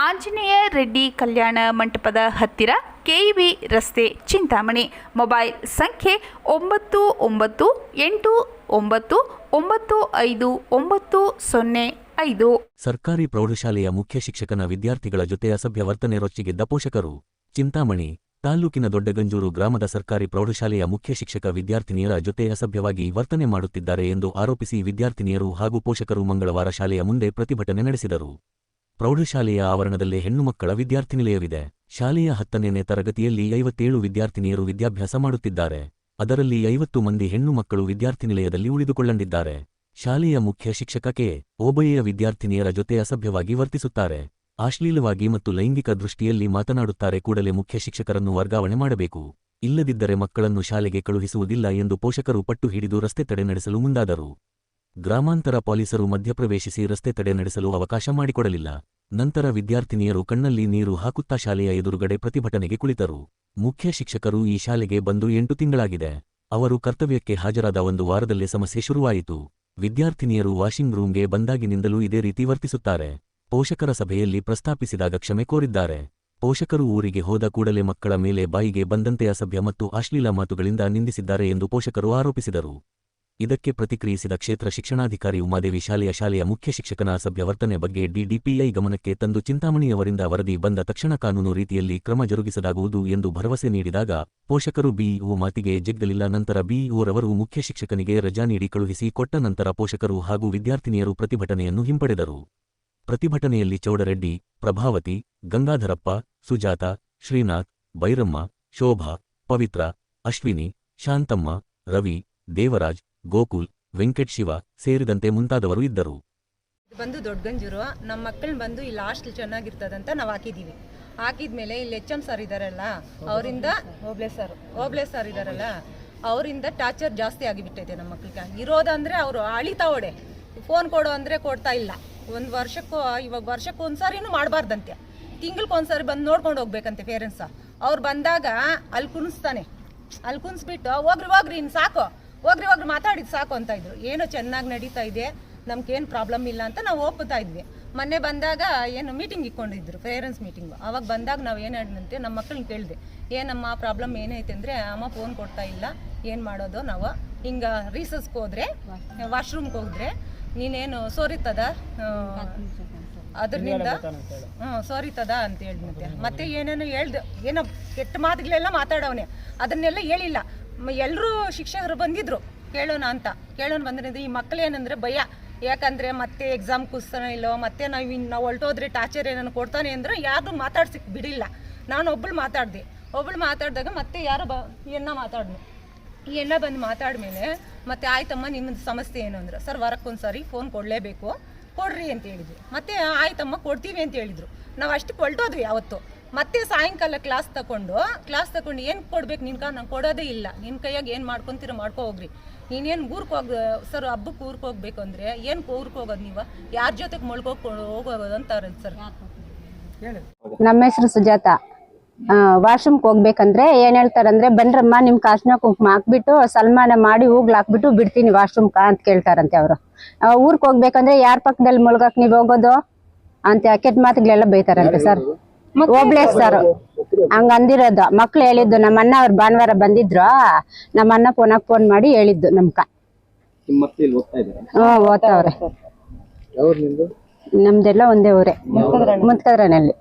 ಆಂಜನೇಯ ರೆಡ್ಡಿ ಕಲ್ಯಾಣ ಮಂಟಪದ ಹತ್ತಿರ ಕೆಇಬಿ ರಸ್ತೆ ಚಿಂತಾಮಣಿ. ಮೊಬೈಲ್ ಸಂಖ್ಯೆ ಒಂಬತ್ತು ಒಂಬತ್ತು ಎಂಟು ಒಂಬತ್ತು ಒಂಬತ್ತು ಐದು ಒಂಬತ್ತು ಸೊನ್ನೆ ಐದು. ಸರ್ಕಾರಿ ಪ್ರೌಢಶಾಲೆಯ ಮುಖ್ಯ ಶಿಕ್ಷಕನ ವಿದ್ಯಾರ್ಥಿಗಳ ಜೊತೆ ಅಸಭ್ಯ ವರ್ತನೆ ರೊಚ್ಚಿಗೆದ್ದ ಪೋಷಕರು. ಚಿಂತಾಮಣಿ ತಾಲ್ಲೂಕಿನ ದೊಡ್ಡಗಂಜೂರು ಗ್ರಾಮದ ಸರ್ಕಾರಿ ಪ್ರೌಢಶಾಲೆಯ ಮುಖ್ಯ ಶಿಕ್ಷಕ ವಿದ್ಯಾರ್ಥಿನಿಯರ ಜೊತೆ ಅಸಭ್ಯವಾಗಿ ವರ್ತನೆ ಮಾಡುತ್ತಿದ್ದಾರೆ ಎಂದು ಆರೋಪಿಸಿ ವಿದ್ಯಾರ್ಥಿನಿಯರು ಹಾಗೂ ಪೋಷಕರು ಮಂಗಳವಾರ ಶಾಲೆಯ ಮುಂದೆ ಪ್ರತಿಭಟನೆ ನಡೆಸಿದರು. ಪ್ರೌಢಶಾಲೆಯ ಆವರಣದಲ್ಲೇ ಹೆಣ್ಣುಮಕ್ಕಳ ವಿದ್ಯಾರ್ಥಿನಿಲಯವಿದೆ ಶಾಲೆಯ ಹತ್ತನೇ ತರಗತಿಯಲ್ಲಿ ಐವತ್ತೇಳು ವಿದ್ಯಾರ್ಥಿನಿಯರು ವಿದ್ಯಾಭ್ಯಾಸ ಮಾಡುತ್ತಿದ್ದಾರೆ. ಅದರಲ್ಲಿ ಐವತ್ತು ಮಂದಿ ಹೆಣ್ಣು ಮಕ್ಕಳು ವಿದ್ಯಾರ್ಥಿನಿಲಯದಲ್ಲಿ ಉಳಿದುಕೊಳ್ಳಂಡಿದ್ದಾರೆ. ಶಾಲೆಯ ಮುಖ್ಯ ಶಿಕ್ಷಕ ಕೆ. ಓಬಯ್ಯ ವಿದ್ಯಾರ್ಥಿನಿಯರ ಜೊತೆ ಅಸಭ್ಯವಾಗಿ ವರ್ತಿಸುತ್ತಾರೆ. ಅಶ್ಲೀಲವಾಗಿ ಮತ್ತು ಲೈಂಗಿಕ ದೃಷ್ಟಿಯಲ್ಲಿ ಮಾತನಾಡುತ್ತಾರೆ ಕೂಡಲೇ ಮುಖ್ಯ ಶಿಕ್ಷಕರನ್ನು ವರ್ಗಾವಣೆ ಮಾಡಬೇಕು. ಇಲ್ಲದಿದ್ದರೆ ಮಕ್ಕಳನ್ನು ಶಾಲೆಗೆ ಕಳುಹಿಸುವುದಿಲ್ಲ ಎಂದು ಪೋಷಕರು ಪಟ್ಟು ಹಿಡಿದು ರಸ್ತೆ ತಡೆ ನಡೆಸಲು ಮುಂದಾದರು. ಗ್ರಾಮಾಂತರ ಪೊಲೀಸರು ಮಧ್ಯಪ್ರವೇಶಿಸಿ ರಸ್ತೆ ತಡೆ ನಡೆಸಲು ಅವಕಾಶ ಮಾಡಿಕೊಡಲಿಲ್ಲ. ನಂತರ ವಿದ್ಯಾರ್ಥಿನಿಯರು ಕಣ್ಣಲ್ಲಿ ನೀರು ಹಾಕುತ್ತಾ ಶಾಲೆಯ ಎದುರುಗಡೆ ಪ್ರತಿಭಟನೆಗೆ ಕುಳಿತರು. ಮುಖ್ಯ ಶಿಕ್ಷಕರು ಈ ಶಾಲೆಗೆ ಬಂದು ಎಂಟು ತಿಂಗಳಾಗಿದೆ. ಅವರು ಕರ್ತವ್ಯಕ್ಕೆ ಹಾಜರಾದ ಒಂದು ವಾರದಲ್ಲೇ ಸಮಸ್ಯೆ ಶುರುವಾಯಿತು. ವಿದ್ಯಾರ್ಥಿನಿಯರು ವಾಷಿಂಗ್ ರೂಂಗೆ ಬಂದಾಗಿನಿಂದಲೂ ಇದೇ ರೀತಿ ವರ್ತಿಸುತ್ತಾರೆ. ಪೋಷಕರ ಸಭೆಯಲ್ಲಿ ಪ್ರಸ್ತಾಪಿಸಿದಾಗ ಕ್ಷಮೆ ಕೋರಿದ್ದಾರೆ. ಪೋಷಕರು ಊರಿಗೆ ಹೋದ ಕೂಡಲೇ ಮಕ್ಕಳ ಮೇಲೆ ಬಾಯಿಗೆ ಬಂದಂತೆ ಅಸಭ್ಯ ಮತ್ತು ಅಶ್ಲೀಲ ಮಾತುಗಳಿಂದ ನಿಂದಿಸಿದ್ದಾರೆ ಎಂದು ಪೋಷಕರು ಆರೋಪಿಸಿದರು. ಇದಕ್ಕೆ ಪ್ರತಿಕ್ರಿಯಿಸಿದ ಕ್ಷೇತ್ರ ಶಿಕ್ಷಣಾಧಿಕಾರಿ ಉಮಾದೇವಿ ಶಾಲೆಯ ಶಾಲೆಯ ಮುಖ್ಯ ಶಿಕ್ಷಕನ ಸಭ್ಯ ವರ್ತನೆ ಬಗ್ಗೆ ಡಿಡಿಪಿಐ ಗಮನಕ್ಕೆ ತಂದು ಚಿಂತಾಮಣಿಯವರಿಂದ ವರದಿ ಬಂದ ತಕ್ಷಣ ಕಾನೂನು ರೀತಿಯಲ್ಲಿ ಕ್ರಮ ಜರುಗಿಸಲಾಗುವುದು ಎಂದು ಭರವಸೆ ನೀಡಿದಾಗ ಪೋಷಕರು ಬಿಇಒ ಮಾತಿಗೆ ಜಗ್ಗಲಿಲ್ಲ. ನಂತರ ಬಿಇಒರವರು ಮುಖ್ಯ ಶಿಕ್ಷಕನಿಗೆ ರಜಾ ನೀಡಿ ಕಳುಹಿಸಿ ಕೊಟ್ಟ ನಂತರ ಪೋಷಕರು ಹಾಗೂ ವಿದ್ಯಾರ್ಥಿನಿಯರು ಪ್ರತಿಭಟನೆಯನ್ನು ಹಿಂಪಡೆದರು. ಪ್ರತಿಭಟನೆಯಲ್ಲಿ ಚೌಡರೆಡ್ಡಿ, ಪ್ರಭಾವತಿ, ಗಂಗಾಧರಪ್ಪ, ಸುಜಾತ, ಶ್ರೀನಾಥ್, ಬೈರಮ್ಮ, ಶೋಭಾ, ಪವಿತ್ರ, ಅಶ್ವಿನಿ, ಶಾಂತಮ್ಮ, ರವಿ, ದೇವರಾಜ್ ಗೋಕುಲ್, ವೆಂಕಟ್ ಶಿವ ಸೇರಿದಂತೆ ಮುಂತಾದವರು ಇದ್ದರು. ಇದು ಬಂದು ದೊಡ್ಡಗಂಜೂರು. ನಮ್ಮ ಮಕ್ಕಳು ಬಂದು ಇಲ್ಲಿ ಹಾಸ್ಟೆಲ್ ಚೆನ್ನಾಗಿರ್ತದಂತ ನಾವು ಹಾಕಿದ್ದೀವಿ ಹಾಕಿದ್ಮೇಲೆ ಇಲ್ಲಿ ಎಚ್ ಎಂ ಸರ್ ಇದ್ದಾರಲ್ಲ ಅವರಿಂದ ಓಬ್ಳೆ ಸರ್ ಓಬ್ಳೆ ಸರ್ ಇದ್ದಾರಲ್ಲ ಅವರಿಂದ ಟಾರ್ಚರ್ ಜಾಸ್ತಿ ಆಗಿಬಿಟ್ಟೈತೆ ನಮ್ಮ ಮಕ್ಕಳಿಗೆ ಇರೋದಂದ್ರೆ ಅವರು ಅಳಿತಾವಡೆ ಫೋನ್ ಕೊಡು ಅಂದರೆ ಕೊಡ್ತಾ ಇಲ್ಲ. ಒಂದು ವರ್ಷಕ್ಕೂ, ಇವಾಗ ವರ್ಷಕ್ಕೆ ಒಂದ್ಸಾರಿನೂ ಮಾಡಬಾರ್ದಂತೆ. ತಿಂಗ್ಳಿಗೆ ಒಂದ್ಸರಿ ಬಂದು ನೋಡ್ಕೊಂಡು ಹೋಗ್ಬೇಕಂತೆ ಪೇರೆಂಟ್ಸ ಅವ್ರು ಬಂದಾಗ ಅಲ್ಲಿ ಕುಣಿಸ್ತಾನೆ. ಅಲ್ಲಿ ಕುಣಿಸ್ಬಿಟ್ಟು, ಹೋಗ್ರಿ ಹೋಗ್ರಿ ಇನ್ನು ಸಾಕು. ಹೋಗ್ರಿ ಹೋಗ್ರಿ ಮಾತಾಡಿದ್ದು ಸಾಕು ಅಂತ ಇದ್ರು. ಏನೋ ಚೆನ್ನಾಗಿ ನಡೀತಾ ಇದೆ ನಮ್ಗೇನು ಪ್ರಾಬ್ಲಮ್ ಇಲ್ಲ ಅಂತ ನಾವು ಒಪ್ಪುತ್ತಾ ಇದ್ವಿ. ಮೊನ್ನೆ ಬಂದಾಗ ಏನು ಮೀಟಿಂಗ್ ಇಕ್ಕೊಂಡಿದ್ರು ಪೇರೆಂಟ್ಸ್ ಮೀಟಿಂಗು ಅವಾಗ ಬಂದಾಗ ನಾವು ಏನು ಹೇಳಿದಂತೆ ನಮ್ಮ ಮಕ್ಕಳನ್ನ ಕೇಳಿದೆ, ಏನಮ್ಮ ಪ್ರಾಬ್ಲಮ್ ಏನೈತೆ ಅಂದರೆ, ಅಮ್ಮ ಫೋನ್ ಕೊಡ್ತಾ ಇಲ್ಲ, ಏನು ಮಾಡೋದು ನಾವು? ಹಿಂಗೆ ರೀಸಸ್ಗೆ ಹೋದ್ರೆ ವಾಶ್ರೂಮ್ಗೆ ಹೋದ್ರೆ, ನೀನೇನು ಸೋರಿತದ? ಅದರಿಂದ ಹ್ಞೂ ಸೋರಿತದ ಅಂತ ಹೇಳಿದಂತೆ ಮತ್ತೆ ಏನೇನು ಹೇಳ್ದು, ಏನೋ ಕೆಟ್ಟ ಮಾತುಗಳೆಲ್ಲ ಮಾತಾಡವನೆ. ಅದನ್ನೆಲ್ಲ ಹೇಳಿಲ್ಲ. ಎಲ್ಲರೂ ಶಿಕ್ಷಕರು ಬಂದಿದ್ರು, ಕೇಳೋಣ ಅಂತ. ಕೇಳೋಣ ಬಂದ್ರೆ ಈ ಮಕ್ಳು ಏನಂದ್ರೆ ಭಯ. ಯಾಕಂದ್ರೆ ಮತ್ತೆ ಎಕ್ಸಾಮ್ ಕೂಸ್ತಾನೆ ಇಲ್ಲೋ ಮತ್ತೆ ನಾವು ಇನ್ನು ನಾವು ಹೊಲ್ಟೋದ್ರೆ ಟಾರ್ಚರ್ ಏನನ್ನು ಕೊಡ್ತಾನೆ ಅಂದ್ರೆ ಯಾರು ಮಾತಾಡ್ಸಿಕ್ ಬಿಡಿಲ್ಲ. ನಾನು ಒಬ್ಬಳು ಮಾತಾಡ್ದೆ. ಒಬ್ಬಳು ಮಾತಾಡಿದಾಗ ಮತ್ತೆ ಯಾರು ಬ ಎಣ್ಣ ಮಾತಾಡ್ನು ಈ ಎಲ್ಲ ಬಂದು ಮಾತಾಡ್ಮೇಲೆ ಮತ್ತೆ ಆಯ್ತಮ್ಮ ನಿಮ್ಮದು ಸಮಸ್ಯೆ ಏನು? ಅಂದ್ರೆ. ಸರ್, ವಾರಕ್ಕೊಂದ್ಸರಿ ಫೋನ್ ಕೊಡಲೇಬೇಕು. ಕೊಡ್ರಿ ಅಂತ ಹೇಳಿದ್ವಿ ಮತ್ತೆ ಆಯ್ತಮ್ಮ, ಕೊಡ್ತೀವಿ ಅಂತ ಹೇಳಿದ್ರು. ನಾವು ಅಷ್ಟು ಹೊಲ್ಟೋದ್ವಿ ಅವತ್ತು ಮತ್ತೆ ಸಾಯಂಕಾಲ ಕ್ಲಾಸ್ ತಗೊಂಡು ಕ್ಲಾಸ್ ತಗೊಂಡು ಏನು ಕೊಡ್ಬೇಕು ನಿನ್ಕ ನಂಗೆ ಕೊಡೋದೇ ಇಲ್ಲ. ನಿನ್ನ ಕೈಯಾಗ ಏನು ಮಾಡ್ಕೊಂತೀರ ಮಾಡ್ಕೊ ಹೋಗ್ರಿ. ನೀನೇನು ಊರ್ಗೆ ಹೋಗ್ ಸರ್ ಹಬ್ಬಕ್ಕೆ ಊರ್ಗೆ ಹೋಗ್ಬೇಕು ಅಂದರೆ ಏನು ಊರ್ಗೆ ಹೋಗೋದು ನೀವು? ಯಾರ ಜೊತೆಗೆ ಮಳ್ಕೋ ಹೋಗೋದು ಅಂತಾರೆ ಸರ್. ನಮ್ಮ ಹೆಸರು ಸುಜಾತ. ವಾಶ್ರೂಮ್ಗೆ ಹೋಗ್ಬೇಕಂದ್ರೆ ಏನ್ ಹೇಳ್ತಾರಂದ್ರೆ ಬನ್ರಮ್ಮ ನಿಮ್ಮ ಕಾಸ್ನ ಕುಂಕುಮ ಹಾಕ್ಬಿಟ್ಟು ಸಲ್ಮಾನ ಮಾಡಿ ಹೂಗ್ಲು ಹಾಕ್ಬಿಟ್ಟು ಬಿಡ್ತೀನಿ ವಾಶ್ರೂಮ್ಕ ಅಂತ ಕೇಳ್ತಾರಂತೆ ಅವರು. ಊರ್ಗ್ ಹೋಗ್ಬೇಕಂದ್ರೆ ಯಾರ್ ಪಕ್ಕದಲ್ಲಿ ಮುಳುಗಕ್ಕೆ ನೀವು ಹೋಗೋದು? ಅಂತ ಕೆಟ್ಟ ಮಾತುಗಳೆಲ್ಲ ಬೈತಾರಂತೆ ಸರ್. ಓಬ್ಳೇಶ್ ಸರ್. ಹಂಗ ಅಂದಿರೋದು. ಮಕ್ಳು ಹೇಳಿದ್ದು ನಮ್ಮ ಅಣ್ಣ ಅವ್ರು ಭಾನುವಾರ ಬಂದಿದ್ರು. ನಮ್ಮ ಅಣ್ಣ ಫೋನಾಗ ಫೋನ್ ಮಾಡಿ ಹೇಳಿದ್ದು ನಮ್ಕ ಹ್ಮ್ ಓದ್ತಾವ್ರೆ. ನಮ್ದೆಲ್ಲ ಒಂದೇ ಊರೇ. ಮುತ್ಕದ್ರನಲ್ಲಿ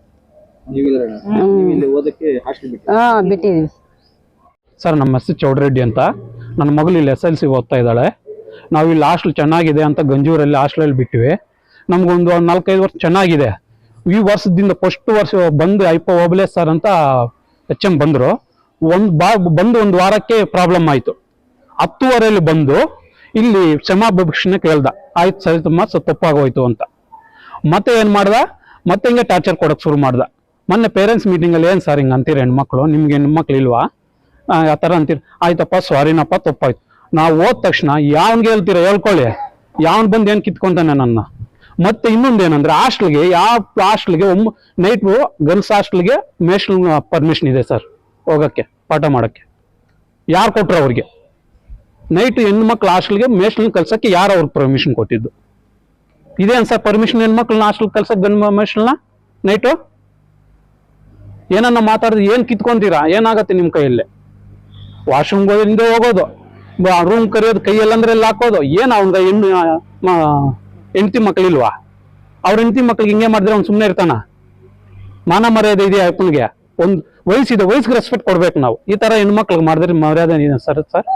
ಬಿಟ್ಟಿದೀವಿ ಸರ್ ನಮ್ಮ ಹೆಸರು ಚೌಡ್ರೆಡ್ಡಿ ಅಂತ. ನನ್ನ ಮಗಳು ಇಲ್ಲಿ ಎಸ್ ಎಲ್ ಸಿ ಓದ್ತಾ ಇದ್ದಾಳೆ. ನಾವು ಇಲ್ಲಿ ಹಾಸ್ಟೆಲ್ ಚೆನ್ನಾಗಿದೆ ಅಂತ ಗಂಜೂರಲ್ಲಿ ಹಾಸ್ಟೆಲಲ್ಲಿ ಬಿಟ್ಟಿವಿ. ನಮ್ಗೊಂದು ಒಂದ್ ನಾಲ್ಕೈದು ವರ್ಷ ಚೆನ್ನಾಗಿದೆ. ಈ ವರ್ಷದಿಂದ ಫಸ್ಟ್ ವರ್ಷ ಬಂದು ಐಪ ಓಬಲೆ ಸರ್ ಅಂತ ಎಚ್ ಎಂ ಬಂದರು. ಒಂದು ಬಾ, ಬಂದು ಒಂದು ವಾರಕ್ಕೆ ಪ್ರಾಬ್ಲಮ್ ಆಯಿತು. ಹತ್ತುವರೆಯಲ್ಲಿ ಬಂದು ಇಲ್ಲಿ ಕ್ಷಮಾಭಿಕ್ಷಣೆ ಕೇಳ್ದ ಆಯ್ತು ಸರಿ ತಮ್ಮ ತಪ್ಪಾಗೋಯ್ತು ಅಂತ. ಮತ್ತೆ ಏನು ಮಾಡ್ದ? ಮತ್ತೆ ಹಿಂಗೆ ಟಾರ್ಚರ್ ಕೊಡೋಕೆ ಶುರು ಮಾಡ್ದ. ಮೊನ್ನೆ ಪೇರೆಂಟ್ಸ್ ಮೀಟಿಂಗಲ್ಲಿ ಏನು ಸರ್ ಹಿಂಗೆ ಅಂತೀರಿ ಹೆಣ್ಮಕ್ಳು? ನಿಮ್ಗೆ ಹೆಣ್ಮಕ್ಳು ಇಲ್ವಾ? ಆ ಥರ ಅಂತೀರಿ. ಆಯ್ತಪ್ಪ ಸಾರಿನಪ್ಪ ತಪ್ಪಾಯ್ತು. ನಾವು ಹೋದ ತಕ್ಷಣ ಯಾವನ್ಗೆ ಹೇಳ್ತೀರ ಹೇಳ್ಕೊಳ್ಳಿ. ಯಾವನ್ ಬಂದು ಏನು ಕಿತ್ಕೊಂತಾನೆ ನನ್ನ? ಮತ್ತೆ ಇನ್ನೊಂದೇನಂದ್ರೆ ಹಾಸ್ಟೆಲ್ಗೆ, ಯಾವ ಹಾಸ್ಟೆಲ್ಗೆ ನೈಟು ಗರ್ಲ್ಸ್ ಹಾಸ್ಟೆಲ್ಗೆ ಮೇಷಲ್ ಪರ್ಮಿಷನ್ ಇದೆ ಸರ್, ಹೋಗಕ್ಕೆ, ಪಾಠ ಮಾಡಕ್ಕೆ. ಯಾರು ಕೊಟ್ರು ಅವ್ರಿಗೆ? ನೈಟ್ ಹೆಣ್ಮಕ್ಳು ಹಾಸ್ಟೆಲ್ಗೆ ಮೇಷಲ್ ಕಲ್ಸಕ್ಕೆ ಯಾರು ಅವ್ರಿಗೆ ಪರ್ಮಿಷನ್ ಕೊಟ್ಟಿದ್ದು? ಇದೇನು ಸರ್ ಪರ್ಮಿಷನ್ ಹೆಣ್ಮಕ್ಳನ್ನ ಹಾಸ್ಟೆಲ್ ಕಲ್ಸಕ್ ಗಂಡ ಮನುಷ್ಯನ ನೈಟು ಏನನ್ನ ಮಾತಾಡಿದ್ರೆ ಏನು ಕಿತ್ಕೊಂತೀರಾ? ಏನಾಗತ್ತೆ ನಿಮ್ಮ ಕೈಯಲ್ಲಿ? ವಾಶ್ರೂಮ್ಗೆ ಹಿಂದೆ ಹೋಗೋದು ರೂಮ್ ಕರೆಯೋದು, ಕೈಯಲ್ಲಂದ್ರೆ ಎಲ್ಲ ಹಾಕೋದು, ಏನು ಅವ್ನಿಗೆ ಹೆಣ್ಣು ಹೆಂಡತಿ ಮಕ್ಳಿಲ್ವಾ? ಅವ್ರ ಹೆಂಡತಿ ಮಕ್ಳಿಗೆ ಹಿಂಗೆ ಮಾಡಿದ್ರೆ ಅವ್ನು ಸುಮ್ಮನೆ ಇರ್ತಾನ? ಮಾನ ಮರ್ಯಾದೆ ಇದೆಯಾ ಅಪ್ಪನಿಗೆ ಒಂದು ವಯಸ್ಸಿದೆ ವಯಸ್ಸಿಗೆ ರೆಸ್ಪೆಕ್ಟ್ ಕೊಡ್ಬೇಕು ನಾವು. ಈ ತರ ಹೆಣ್ಮಕ್ಳಿಗೆ ಮಾಡಿದ್ರೆ ಮರ್ಯಾದೆ ಇದೆ ಸರ್ ಸರ್?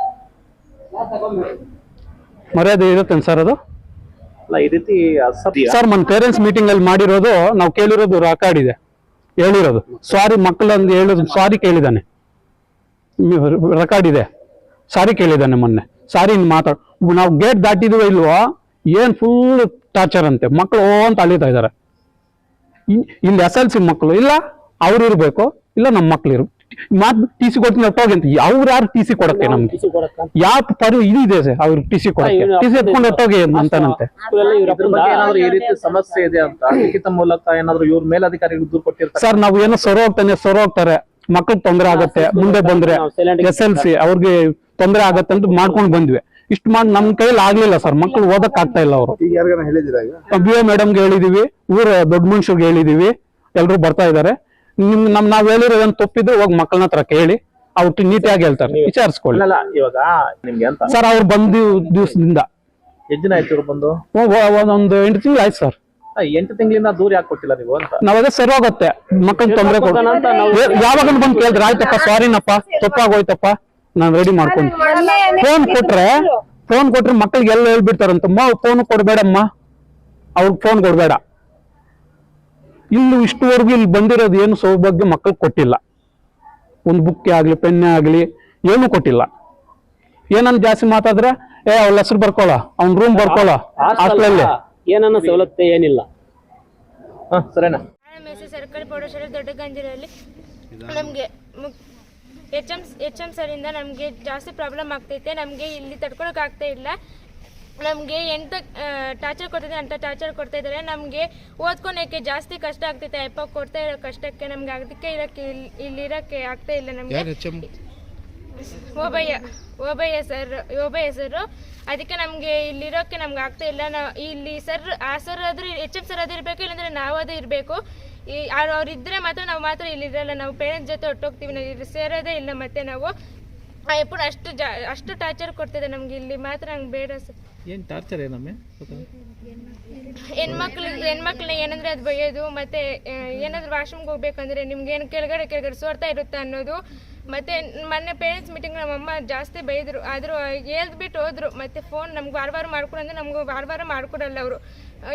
ಮರ್ಯಾದೆ ಇರುತ್ತೆ ಸರ್ ಅದು? ಅಲ್ಲ ಈ ರೀತಿ ಸರ್ ನನ್ನ ಪೇರೆಂಟ್ಸ್ ಮೀಟಿಂಗ್ ಅಲ್ಲಿ ಮಾಡಿರೋದು ನಾವು ಕೇಳಿರೋದು ರೆಕಾರ್ಡ್ ಇದೆ. ಹೇಳಿರೋದು. ಸಾರಿ ಮಕ್ಕಳಂದು ಹೇಳೋದು ಸಾರಿ ಕೇಳಿದಾನೆ ರೆಕಾರ್ಡ್ ಇದೆ. ಸಾರಿ ಕೇಳಿದಾನೆ ಮೊನ್ನೆ. ಸಾರಿ ಮಾತಾಡ್ ನಾವು ಗೇಟ್ ದಾಟಿದ್ವೋ ಇಲ್ವೋ ಏನ್ ಫುಲ್ ಟಾರ್ಚರ್ ಅಂತೆ. ಮಕ್ಕಳು ಓ ಅಂತ ಅಳಿತಾ ಇದ್ದಾರೆ ಇಲ್ಲಿ ಎಸ್ ಎಲ್ ಸಿ ಮಕ್ಕಳು ಇಲ್ಲ ಅವ್ರು ಇರ್ಬೇಕು ಇಲ್ಲ ನಮ್ಮ ಮಕ್ಳು ಇರು ಮಾತ್ ಟಿ ಸಿ ಕೊಡ್ತೀನಿ ಹೋಗಿ ಅಂತ ಅವ್ರು ಯಾರು ಟಿ ಸಿ ಕೊಡಕ್ಕೆ ನಮ್ಗೆ? ಯಾವ ಪರಿ ಇದು ಇದೆ ಸರ್ ಅವ್ರಿಗೆ ಟಿ ಸಿ ಕೊಡಕ್ಕೆ. ಟಿ ಸಿ ಎತ್ಕೊಂಡು ಹೊಟ್ಟೋಗಿ ಅಂತಾನಂತೆ ಇದ್ರ ಬಗ್ಗೆ ಏನಾದ್ರು ಈ ರೀತಿ ಸಮಸ್ಯೆ ಇದೆ ಅಂತ ಲಿಖಿತ ಮೂಲಕ ಏನಾದ್ರು ಇವ್ರ ಮೇಲಧಿಕಾರಿಗಳು ದೂರು ಕೊಟ್ಟಿರ್ತಾರೆ? ಸರ್ ನಾವು ಏನೋ ಸೊರ ಹೋಗ್ತಾನೆ ಸೊರ ಹೋಗ್ತಾರೆ. ಮಕ್ಳಿಗೆ ತೊಂದರೆ ಆಗತ್ತೆ ಮುಂದೆ ಬಂದ್ರೆ ಎಸ್ ಎಲ್ ಸಿ ಅವ್ರಿಗೆ ತೊಂದರೆ ಆಗತ್ತೆ ಅಂತ ಮಾಡ್ಕೊಂಡು ಬಂದ್ವಿ. ಇಷ್ಟು ಮಾಡಿ ನಮ್ ಕೈಯಲ್ಲಿ ಆಗ್ಲಿಲ್ಲ ಸರ್. ಮಕ್ಳು ಓದಕ್ ಆಗ್ತಾ ಇಲ್ಲ ಅವರು. ಈಗ ಯಾರಿಗಾನ ಹೇಳಿದಿರ ಈಗ? ಬಿ ಎ ಮೇಡಮ್ಗೆ ಹೇಳಿದೀವಿ. ಊರ ದೊಡ್ಡ ಮನುಷ್ಯರಿಗೆ ಹೇಳಿದೀವಿ. ಎಲ್ರು ಬರ್ತಾ ಇದಾರೆ. ನಿಮ್ ನಮ್ ನಾವ್ ಹೇಳಿರೋದನ್ನ ತಪ್ಪಿದ್ರೆ ಹೋಗಿ ಮಕ್ಕಳನ್ನ ಹತ್ರ ಕೇಳಿ. ಅವ್ರು ನೀಟಾಗಿ ಹೇಳ್ತಾರೆ. ವಿಚಾರಿಸ್ಕೊಳ್ಳಿ. ಅಲ್ಲ ಇವಾಗ ನಿಮ್ಗೆ ಅಂತ? ಸರ್ ಅವ್ರು ಬಂದ ದಿವಸದಿಂದ. ಎಷ್ಟು ದಿನ ಆಯ್ತು ಇವ್ರು ಬಂದು? ಒಂದೊಂದು ಎಂಟು ತಿಂಗಳು ಆಯ್ತು ಸರ್. ಆ, ಎಂಟು ತಿಂಗಳಿಂದ ದೂರ ಯಾಕೆ ಕೊಟ್ಟಿಲ್ಲ ನೀವು ಅಂತ? ಸರಿ ಹೋಗುತ್ತೆ. ಮಕ್ಕಳಿಗೆ ತೊಂದರೆ ಕೊಡ್ತಾರೆ ಯಾವಾಗ ಬಂದು ಕೇಳಿದ್ರೆ ಆಯ್ತಪ್ಪ ಸಾರಿನಪ್ಪ ತಪ್ಪಾಗೋಯ್ತಪ್ಪ. ನಾನು ರೆಡಿ ಮಾಡ್ಕೊಂಡು ಫೋನ್ ಕೊಟ್ರೆ ಫೋನ್ ಕೊಟ್ರೆ ಮಕ್ಕಳಿಗೆ ಎಲ್ಲ ಹೇಳ್ಬಿಡ್ತಾರಂತಮ್ಮ ಫೋನ್ ಕೊಡ್ಬೇಡಮ್ಮ. ಅವ್ರಿಗೆ ಫೋನ್ ಕೊಡ್ಬೇಡ. ಇಲ್ಲಿ ಇಷ್ಟುವರೆಗೂ ಇಲ್ಲಿ ಬಂದಿರೋದು ಏನು ಸೌಭಾಗ್ಯ ಮಕ್ಕಳಿಗೆ ಕೊಟ್ಟಿಲ್ಲ. ಒಂದು ಬುಕ್ಕೆ ಆಗ್ಲಿ ಪೆನ್ನೆ ಆಗ್ಲಿ ಏನು ಕೊಟ್ಟಿಲ್ಲ. ಏನನ್ನ ಜಾಸ್ತಿ ಮಾತಾದ್ರೆ ಏ ಅವ್ಳ ಹೆಸರು ಬರ್ಕೊಳ. ಅವ್ನ ರೂಮ್ ಬರ್ಕೊಳ. ಹಾಸ್ಟೆಲಲ್ಲಿ ಏನನ್ನ ಸವಲತ್ತು ಏನಿಲ್ಲ. ಹಾ ಸರಿನಾ? ಸರ್ಕಾರಿ ಪ್ರೌಢಶಾಲೆ ದೊಡ್ಡ ಗಂಜಿರಲ್ಲಿ ನಮಗೆ ಎಚ್ ಎಂ ಎಚ್ ಎಂ ಸರಿಂದ ನಮಗೆ ಜಾಸ್ತಿ ಪ್ರಾಬ್ಲಮ್ ಆಗ್ತೈತೆ. ನಮಗೆ ಇಲ್ಲಿ ತಡ್ಕೊಳಕ್ಕೆ ಆಗ್ತಾ ಇಲ್ಲ. ನಮಗೆ ಎಂತ ಟಾರ್ಚರ್ ಕೊಡ್ತಿದೆ ಅಂತ ಟಾರ್ಚರ್ ಕೊಡ್ತಾ ಇದ್ದಾರೆ. ನಮಗೆ ಓದ್ಕೊಳಕ್ಕೆ ಜಾಸ್ತಿ ಕಷ್ಟ ಆಗ್ತೈತೆ. ಅಪ್ಪ ಕೊಡ್ತಾ ಇರೋ ಕಷ್ಟಕ್ಕೆ ನಮ್ಗೆ ಅದಕ್ಕೆ ಇರೋಕ್ಕೆ ಇಲ್ಲಿ ಇಲ್ಲಿರೋಕ್ಕೆ ಆಗ್ತಾ ಇಲ್ಲ ನಮಗೆ. ಓಬಯ್ಯ ಓಬಯ್ಯ ಸರ್ ಓಬಯ್ಯ ಸರ್ ಅದಕ್ಕೆ ನಮಗೆ ಇಲ್ಲಿರೋಕ್ಕೆ ನಮ್ಗೆ ಆಗ್ತಾ ಇಲ್ಲ. ನಾವು ಇಲ್ಲಿ ಸರ್ ಆ ಸರ್ ಆದರೂ ಎಚ್ ಎಂ ಸರ್ ಅದು ಇರಬೇಕು ಇಲ್ಲಾಂದ್ರೆ ನಾವದು ಇರಬೇಕು. ಈ ಅವ್ರು ಅವ್ರಿದ್ರೆ ಮಾತ್ರ ನಾವು ಮಾತ್ರ ಇಲ್ಲಿ ಇಲ್ಲಿರಲ್ಲ ನಾವು ಪೇರೆಂಟ್ಸ್ ಜೊತೆ ಹೊಟ್ಟೋಗ್ತೀವಿ ನಾವು ಇಲ್ಲಿ ಸೇರೋದೇ ಇಲ್ಲ ಮತ್ತೆ ನಾವು ಎಪ್ಪುಡು ಅಷ್ಟು ಅಷ್ಟು ಟಾರ್ಚರ್ ಕೊಡ್ತಿದೆ ನಮ್ಗೆ ಇಲ್ಲಿ ಮಾತ್ರ ಹಂಗೆ ಬೇಡ ಸರ್. ಏನು ಟಾರ್ಚರ್ ಹೆಣ್ಮಕ್ಳು ಹೆಣ್ಮಕ್ಳನ್ನ ಏನಂದ್ರೆ ಅದು ಬೈಯೋದು ಮತ್ತೆ ಏನಾದ್ರು ವಾಶ್ರೂಮ್ಗೆ ಹೋಗ್ಬೇಕಂದ್ರೆ ನಿಮ್ಗೆ ಏನು ಕೆಳಗಡೆ ಕೆಳಗಡೆ ಸೋರ್ತಾ ಇರುತ್ತೆ ಅನ್ನೋದು ಮತ್ತೆ ಮೊನ್ನೆ ಪೇರೆಂಟ್ಸ್ ಮೀಟಿಂಗ್ ನಮ್ಮಮ್ಮ ಜಾಸ್ತಿ ಬೈದ್ರು ಆದರೂ ಹೇಳ್ಬಿಟ್ಟು ಹೋದ್ರು ಮತ್ತೆ ಫೋನ್ ನಮ್ಗೆ ವಾರ ವಾರ ಮಾಡ್ಕೊಡಂದ್ರೆ ನಮ್ಗೆ ವಾರ ವಾರ ಮಾಡ್ಕೊಡಲ್ಲ ಅವರು.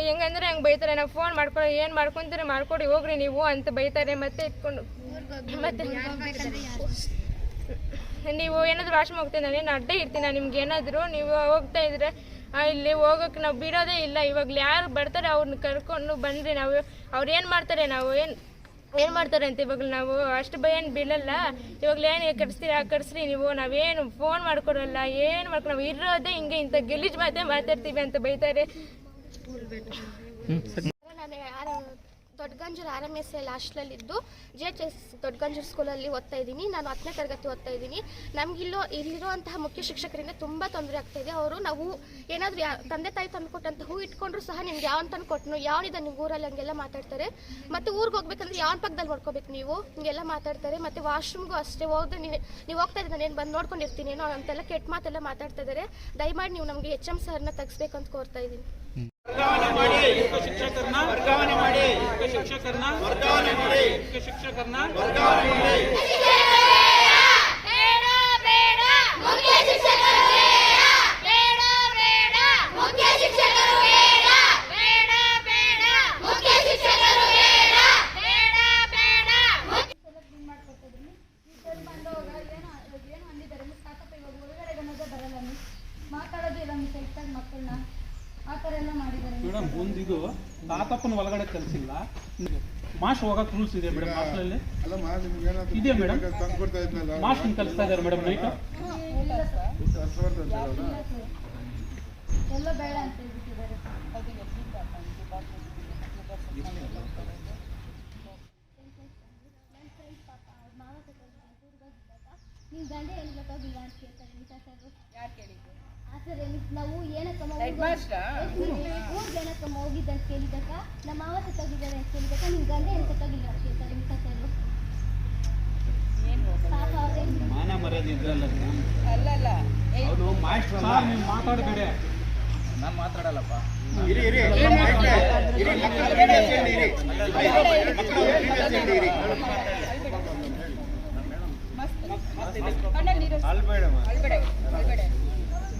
ಹೆಂಗಂದ್ರೆ ಹಂಗೆ ಬೈತಾರೆ. ನಾವು ಫೋನ್ ಮಾಡ್ಕೊಳ್ಳೋ, ಏನು ಮಾಡ್ಕೊಂತೀರಿ, ಮಾಡ್ಕೊಡಿ, ಹೋಗ್ರಿ ನೀವು ಅಂತ ಬೈತಾರೆ. ಮತ್ತೆ ಇಟ್ಕೊಂಡು ಮತ್ತೆ ನೀವು ಏನಾದರೂ ವಾಶ್ ಮಾಡ್ತೀನಿ ನಾನು ಅಡ್ಡ ಇರ್ತೀನಿ ನಾನು ನಿಮ್ಗೆ? ಏನಾದರೂ ನೀವು ಹೋಗ್ತಾ ಇದ್ರೆ ಇಲ್ಲಿ ಹೋಗೋಕೆ ನಾವು ಬಿಡೋದೇ ಇಲ್ಲ. ಇವಾಗ ಯಾರು ಬರ್ತಾರೆ ಅವ್ರನ್ನ ಕರ್ಕೊಂಡು ಬಂದ್ರಿ ನಾವು. ಅವ್ರು ಏನು ಮಾಡ್ತಾರೆ ನಾವು? ಏನು ಏನು ಮಾಡ್ತಾರೆ ಅಂತ ಇವಾಗ ನಾವು? ಅಷ್ಟು ಭಯ ಏನು ಬೀಳಲ್ಲ. ಇವಾಗಲೇ ಏನು ಆ ಕಟ್ಸ್ರಿ ನೀವು. ನಾವೇನು ಫೋನ್ ಮಾಡ್ಕೊಡಲ್ಲ, ಏನು ಮಾಡ್ಕೊ ನಾವು ಇರೋದೇ ಹಿಂಗೆ ಇಂಥ ಗಿಲೀಜ್ ಮಾತೇ ಮಾತಾಡ್ತೀವಿ ಅಂತ ಬೈತಾರೆ. Doddaganjur R M S L ಹಾಸ್ಟೆಲಲ್ಲಿದ್ದು J H S Doddaganjur ಸ್ಕೂಲಲ್ಲಿ ಓದ್ತಾ ಇದ್ದೀನಿ. ನಾನು ಹತ್ತನೇ ತರಗತಿ ಓದ್ತಾ ಇದ್ದೀನಿ. ನಮಗಿಲ್ಲೋ ಇಲ್ಲಿರುವಂತಹ ಮುಖ್ಯ ಶಿಕ್ಷಕರಿಂದ ತುಂಬ ತೊಂದರೆ ಆಗ್ತಾ ಅವರು ನಾವು ಏನಾದರೂ ಯಾ ತಂದೆ ತಾಯಿ ತಂದು ಕೊಟ್ಟಂತ ಹೂ ಇಟ್ಕೊಂಡ್ರು ಸಹ ನಿಮ್ಗೆ ಯಾವನ್ ತಂದು ಕೊಟ್ಟನು ಯಾವನಿದ ನಿಮ್ಮ ಊರಲ್ಲಿ ಹಂಗೆಲ್ಲ ಮಾತಾಡ್ತಾರೆ. ಮತ್ತು ಊರಿಗೆ ಹೋಗ್ಬೇಕಂದ್ರೆ ಯಾವ ಪಕ್ಕದಲ್ಲಿ ಮಾಡ್ಕೋಬೇಕು ನೀವು? ಹಿಂಗೆಲ್ಲ ಮಾತಾಡ್ತಾರೆ. ಮತ್ತು ವಾಶ್ರೂಮ್ಗೂ ಅಷ್ಟೇ ಹೋದ್ರೆ ನೀವು ನೀವು ಹೋಗ್ತಾ ಇದ್ದೀನಿ ನಾನು ಬಂದು ನೋಡ್ಕೊಂಡಿರ್ತೀನಿ ಏನೋ ಅಂತೆಲ್ಲ ಕೆಟ್ಟ ಮಾತೆಲ್ಲ ಮಾತಾಡ್ತಾ ಇದ್ದಾರೆ ದಯಮಾಡಿ ನೀವು ನಮಗೆ ಎಚ್ ಎಂ ಸರ್ನ ತೆಗಿಸ್ಬೇಕು ಅಂತ ಕೋರ್ತಾ ಇದ್ದೀನಿ. ಮೇಡಮ್ ಮಾಸ್ಟ್ ಹೋಗಕ್ ರೂಲ್ಸ್ ಇದೆ ಮೇಡಮ್ ಹಾಸ್ಟೆಲಲ್ಲಿ ಇದೆ ಮೇಡಮ್ ಮಾಸ್ಟ್ ಕಲಿಸ್ತಾ ಇದ್ದಾರೆ ಮೇಡಮ್ ನೈಟ್ ನೀವು ಗಂಡ ಹೇಳ್ಬೇಕಾಗಿಲ್ಲ ಅಂತ ಕೇಳ್ತಾರೆ ಸರ್ ಸರ್ ನಾವು ಏನಕ್ಕಮ್ಮ ಏನಕ್ಕಮ್ಮ ಹೋಗಿದ್ದ ಅಂತ ಕೇಳಿದಕ್ಕ ನಮ್ಮ ಮಾವ ಸತ್ತಾಗಿದ್ದಾರೆ ಅಂತ ಕೇಳಿದಕ್ಕ ನಿಮ್ಮ ಗಂಡ ಏನು ಸತ್ತಾಗಿಲ್ಲ ಅಂತ ಕೇಳ್ತಾರೆ ಗೀತಾ ಸರ್ ಪಾಪ ಅವ್ರೇ ಮಾನ ಮರ್ಯಾದೆ ಇದ್ರಲ್ಲ ಅವನು ಮಾಸ್ಟರ್ ನೀವು ಮಾತಾಡಬೇಡಿ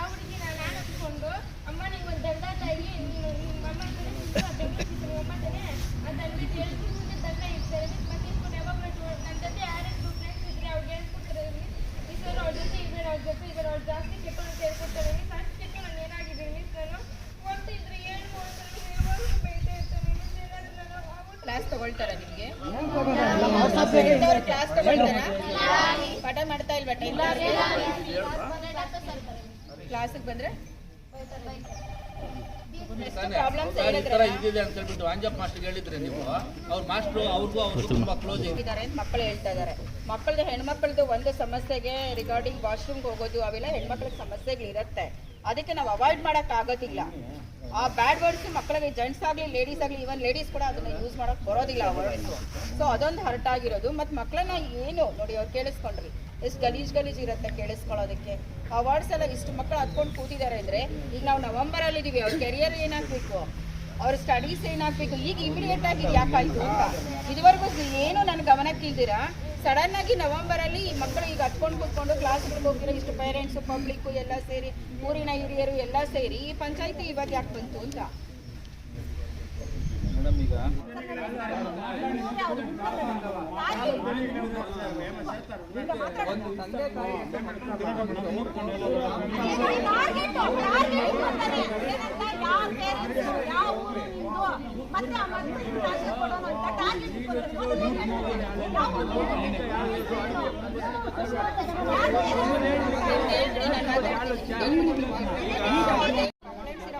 ಅವ್ರಿಗೆ ನಾನು ಹಾಕಿಕೊಂಡು ಅಮ್ಮ ನಿಂಗೆ ಒಂದು ದಂಡ ತಾಯಿ ನೀನು ನಿಮ್ಮ ಅಮ್ಮ ಬೆಂಗಳೂರು ಅಮ್ಮ ತಾನೆ ಆ ದಂಡ ಎಲ್ರು ಮುಂದೆ ದಂಡ ಇರ್ತಾರೆ ಮತ್ತೆ ಇಸ್ಕೊಂಡು ಯಾವಾಗ ನನ್ನ ಜೊತೆ ಯಾರು ಫ್ರೆಂಡ್ಸ್ ಇದ್ರೆ ಅವ್ರಿಗೆ ಹೇಳ್ಕೊಡ್ತಾರೆ ಈ ಸರ್ ಅವ್ರ ಜೊತೆ ಇದ್ದಾರೆ ಅವ್ರ ಜೊತೆ ಇದ್ದಾರೆ ಅವ್ರು ಜಾಸ್ತಿ ಕೆಟ್ಟವ್ರು ಅಂತ ಹೇಳ್ಕೊಡ್ತಾರೆ ಫಸ್ಟ್ ಕೆಟ್ಟ ನಾನು ಏನಾಗಿದ್ದೀನಿ ಮಿಸ್ ನಾನು ಓದ್ತಿದ್ರೆ ಏನು ಓದ್ತಾರೆ ಯಾವಾಗಲೂ ಬೈತಾ ಇರ್ತಾರೆ ಮಿಸ್ ಏನಾದ್ರು ನಾನು ಆವತ್ತು ಕ್ಲಾಸ್ ತಗೊಳ್ತಾರ ನಿಮ್ಗೆ ಕ್ಲಾಸ್ ತಗೊಳ್ತಾರ ಪಾಠ ಮಾಡ್ತಾ ಇಲ್ವಾ ಟೈಮ್ ಕ್ಲಾಸಿಗೆ ಬಂದ್ರೆ ಪ್ರಾಬ್ಲಮ್ಸ್ ಇದಿದೆ ಅಂತ ಹೇಳ್ಬಿಟ್ಟು ಆಂಜಪ್ಪ ಮಾಸ್ಟರ್ ಹೇಳಿದ್ರೆ ನೀವು ಅವ್ರ ಮಾಸ್ಟರ್ ಅವ್ರಿಗೂ ಅವ್ರಿಗೂ ತುಂಬಾ ಕ್ಲೋಸ್ ಇದೆ. ಇದ್ದಾರೆ ಅಂತ ಮಕ್ಕಳು ಹೇಳ್ತಾ ಇದ್ದಾರೆ. ಮಕ್ಕಳದು ಹೆಣ್ಮಕ್ಳದ್ದು ಒಂದು ಸಮಸ್ಯೆಗೆ ರಿಗಾರ್ಡಿಂಗ್ ವಾಶ್ರೂಮ್ಗೆ ಹೋಗೋದು ಅವೆಲ್ಲ ಹೆಣ್ಮಕ್ಳಿಗೆ ಸಮಸ್ಯೆಗಳಿರುತ್ತೆ ಅದಕ್ಕೆ ನಾವು ಅವಾಯ್ಡ್ ಮಾಡಕ್ ಆಗೋದಿಲ್ಲ. ಆ ಬ್ಯಾಡ್ ವರ್ಡ್ಸ್ ಮಕ್ಕಳಿಗೆ ಜೆಂಟ್ಸ್ ಆಗಲಿ ಲೇಡೀಸ್ ಆಗಲಿ ಇವನ್ ಲೇಡೀಸ್ ಕೂಡ ಅದನ್ನ ಯೂಸ್ ಮಾಡಕ್ ಬರೋದಿಲ್ಲ ಆ ಸೊ ಅದೊಂದು ಹರ್ಟ್ ಆಗಿರೋದು. ಮತ್ತು ಮಕ್ಕಳನ್ನ ಏನು ನೋಡಿ ಅವ್ರು ಕೇಳಿಸ್ಕೊಂಡ್ರಿ. ಎಷ್ಟು ಗಲೀಜ್ ಗಲೀಜ್ ಇರುತ್ತೆ ಕೇಳಿಸ್ಕೊಳ್ಳೋದಕ್ಕೆ. ಆ ವರ್ಡ್ಸ್ ಎಲ್ಲ ಇಷ್ಟು ಮಕ್ಕಳು ಹತ್ಕೊಂಡು ಕೂತಿದ್ದಾರೆ ಅಂದ್ರೆ ಈಗ ನಾವು ನವೆಂಬರಲ್ಲಿ ಇದೀವಿ ಅವ್ರ ಕೆರಿಯರ್ ಏನಾಗಬೇಕು? ಅವ್ರ ಸ್ಟಡೀಸ್ ಏನಾಗಬೇಕು? ಈಗ ಇಮಿಡಿಯೇಟ್ ಆಗಿ ಯಾಕಾಯ್ತು ಅಂತ. ಇದುವರೆಗೂ ಏನು ನನ್ನ ಗಮನಕ್ಕೆ ಇಲ್ದಿರಾ ಸಡನ್ ಆಗಿ ನವೆಂಬರ್ ಅಲ್ಲಿ ಮಕ್ಕಳು ಈಗ ಹತ್ಕೊಂಡು ಕೂತ್ಕೊಂಡು ಕ್ಲಾಸ್ಗಳಿಗೆ ಹೋಗಿರೋ ಇಷ್ಟು ಪೇರೆಂಟ್ಸ್ ಪಬ್ಲಿಕ್ ಎಲ್ಲ ಸೇರಿ, ಊರಿನ ಹಿರಿಯರು ಎಲ್ಲ ಸೇರಿ ಈ ಪಂಚಾಯತಿ ಇವಾಗ ಯಾಕೆ ಬಂತು ಅಂತ? ಮೇಡಮ್, ಈಗ ಒಂದು ತಂದೆ ತಾಯಿ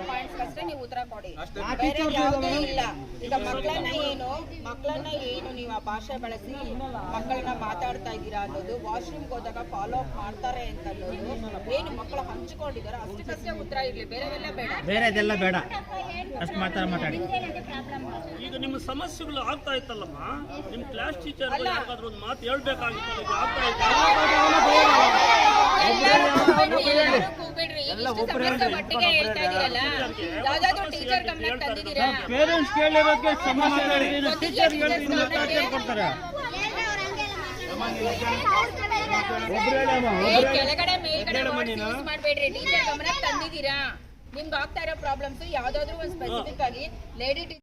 ಪಾಯಿಂಟ್ಸ್ ಅಷ್ಟೇ ಉತ್ತರ ಬೇರೆ ಯಾವುದೂ ಇಲ್ಲ ಈಗ ಮಕ್ಕಳನ್ನ ಏನು ಮಕ್ಕಳನ್ನ ಏನು ನೀವು ಆ ಭಾಷೆ ಬಳಸಿ ಮಕ್ಕಳನ್ನ ಮಾತಾಡ್ತಾ ಇದ್ದೀರಾ ಅನ್ನೋದು ವಾಶ್ರೂಮ್ಗೆ ಹೋದಾಗ ಫಾಲೋ ಅಪ್ ಮಾಡ್ತಾರೆ ಅಂತ ಅನ್ನೋದು ಏನು ಮಕ್ಕಳು ಹಂಚಿಕೊಂಡಿದ್ದಾರೆ ಅಷ್ಟಕ್ಕಷ್ಟೇ ಉತ್ತರ ಇರ್ಲಿ ಬೇರೆವೆಲ್ಲ ಬೇಡ ಬೇರೆದೆಲ್ಲ ಬೇಡ ಅಷ್ಟು ಮಾತಾಡ ಮಾತಾಡಿ ಈಗ ನಿಮ್ಮ ಸಮಸ್ಯೆಗಳು ಆಗ್ತಾ ಇತ್ತಲ್ಲಮ್ಮ ನಿಮ್ಮ ಕ್ಲಾಸ್ ಟೀಚರ್ ಯಾರಿಗಾದ್ರೂ ಒಂದು ಮಾತು ಹೇಳ್ಬೇಕಾಗಿತ್ತು ಆಗ್ತಾ ಇತ್ತು ಎಲ್ಲರೂ ಹೇಳ್ತಾ ಟೀಚರ್ ಗಮನಕ್ಕೆ ತಂದಿದ್ದೀರಾ? ಪೇರೆಂಟ್ಸ್ ಕೇಳಿರೋದಕ್ಕೆ ಸಮಸ್ಯೆ ಟೀಚರ್ ಕೊಡ್ತಾರೆ ಕೆಳಗಡೆ ಮೇಲ್ಗಡೆ ಮಾಡ್ಬೇಡ್ರಿ ಮಾಡಬೇಡ್ರಿ. ಟೀಚರ್ ಗಮನ ತಂದಿದ್ದೀರಾ? ನಿಮ್ಗೆ ಆಗ್ತಾ ಇರೋ ಪ್ರಾಬ್ಲಮ್ಸ್ ಯಾವ್ದಾದ್ರು ಒಂದು ಸ್ಪೆಸಿಫಿಕ್ ಆಗಿ ಲೇಡಿ ಟೀಚರ್